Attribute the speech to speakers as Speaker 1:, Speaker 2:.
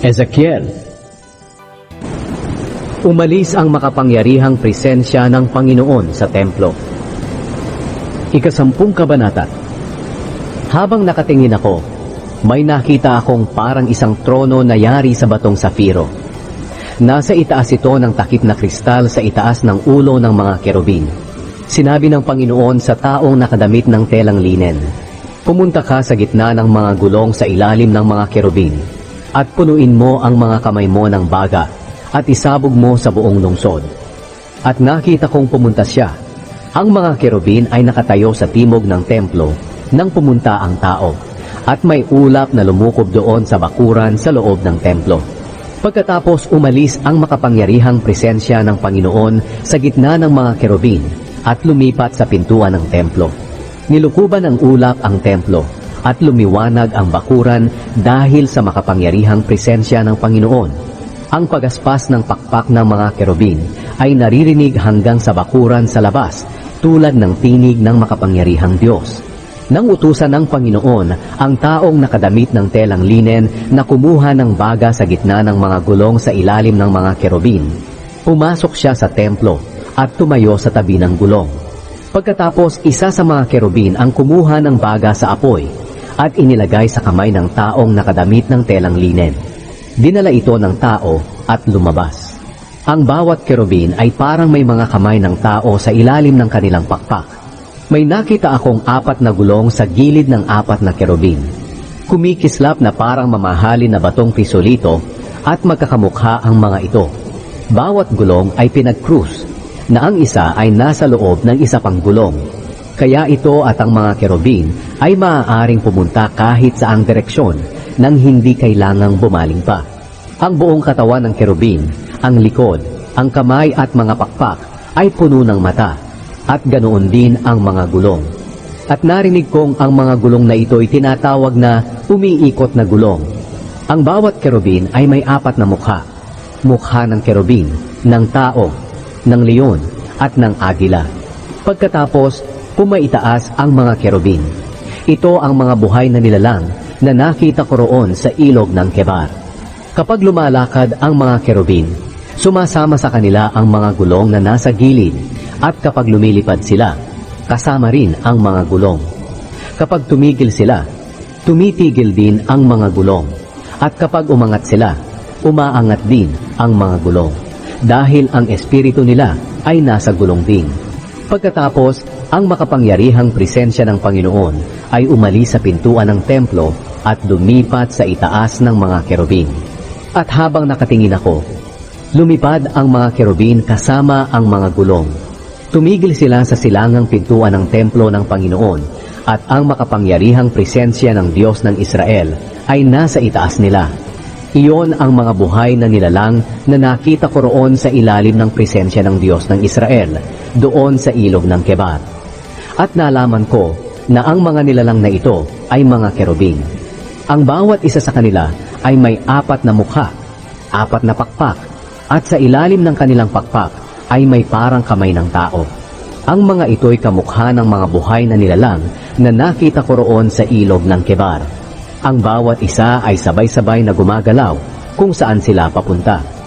Speaker 1: Ezekiel Umalis ang makapangyarihang presensya ng Panginoon sa templo. Ikasampung kabanata Habang nakatingin ako, may nakita akong parang isang trono na yari sa batong safiro. Nasa itaas ito ng takip na kristal sa itaas ng ulo ng mga kerubin. Sinabi ng Panginoon sa taong nakadamit ng telang linen, Pumunta ka sa gitna ng mga gulong sa ilalim ng mga kerubin, at punuin mo ang mga kamay mo ng baga, at isabog mo sa buong lungsod. At nakita kong pumunta siya. Ang mga kerubin ay nakatayo sa timog ng templo nang pumunta ang tao, at may ulap na lumukob doon sa bakuran sa loob ng templo. Pagkatapos umalis ang makapangyarihang presensya ng Panginoon sa gitna ng mga kerubin at lumipat sa pintuan ng templo. Nilukuban ng ulap ang templo at lumiwanag ang bakuran dahil sa makapangyarihang presensya ng Panginoon. Ang pagaspas ng pakpak ng mga kerubin ay naririnig hanggang sa bakuran sa labas tulad ng tinig ng makapangyarihang Diyos. Nang utusan ng Panginoon ang taong nakadamit ng telang linen na kumuha ng baga sa gitna ng mga gulong sa ilalim ng mga kerubin, pumasok siya sa templo at tumayo sa tabi ng gulong. Pagkatapos isa sa mga kerubin ang kumuha ng baga sa apoy at inilagay sa kamay ng taong nakadamit ng telang linen. Dinala ito ng tao at lumabas. Ang bawat kerubin ay parang may mga kamay ng tao sa ilalim ng kanilang pakpak. May nakita akong apat na gulong sa gilid ng apat na kerubin. Kumikislap na parang mamahalin na batong krisolito at magkakamukha ang mga ito. Bawat gulong ay pinag-cruise na ang isa ay nasa loob ng isa pang gulong. Kaya ito at ang mga kerubin ay maaaring pumunta kahit saang direksyon nang hindi kailangang bumaling pa. Ang buong katawan ng kerubin, ang likod, ang kamay at mga pakpak ay puno ng mata at ganoon din ang mga gulong. At narinig kong ang mga gulong na ito ay tinatawag na umiikot na gulong. Ang bawat kerubin ay may apat na mukha. Mukha ng kerubin, ng tao, ng leon at ng agila. Pagkatapos, pumaitaas ang mga kerubin. Ito ang mga buhay na nilalang na nakita ko roon sa ilog ng Kebar. Kapag lumalakad ang mga kerubin, sumasama sa kanila ang mga gulong na nasa gilid at kapag lumilipad sila, kasama rin ang mga gulong. Kapag tumigil sila, tumitigil din ang mga gulong. At kapag umangat sila, umaangat din ang mga gulong dahil ang espiritu nila ay nasa gulong din. Pagkatapos, ang makapangyarihang presensya ng Panginoon ay umalis sa pintuan ng templo at lumipat sa itaas ng mga kerubin. At habang nakatingin ako, lumipad ang mga kerubin kasama ang mga gulong. Tumigil sila sa silangang pintuan ng templo ng Panginoon at ang makapangyarihang presensya ng Diyos ng Israel ay nasa itaas nila. Iyon ang mga buhay na nilalang na nakita ko roon sa ilalim ng presensya ng Diyos ng Israel, doon sa ilog ng Kebar. At nalaman ko na ang mga nilalang na ito ay mga kerubin. Ang bawat isa sa kanila ay may apat na mukha, apat na pakpak, at sa ilalim ng kanilang pakpak ay may parang kamay ng tao. Ang mga ito'y kamukha ng mga buhay na nilalang na nakita ko roon sa ilog ng Kebar. Ang bawat isa ay sabay-sabay na gumagalaw kung saan sila papunta.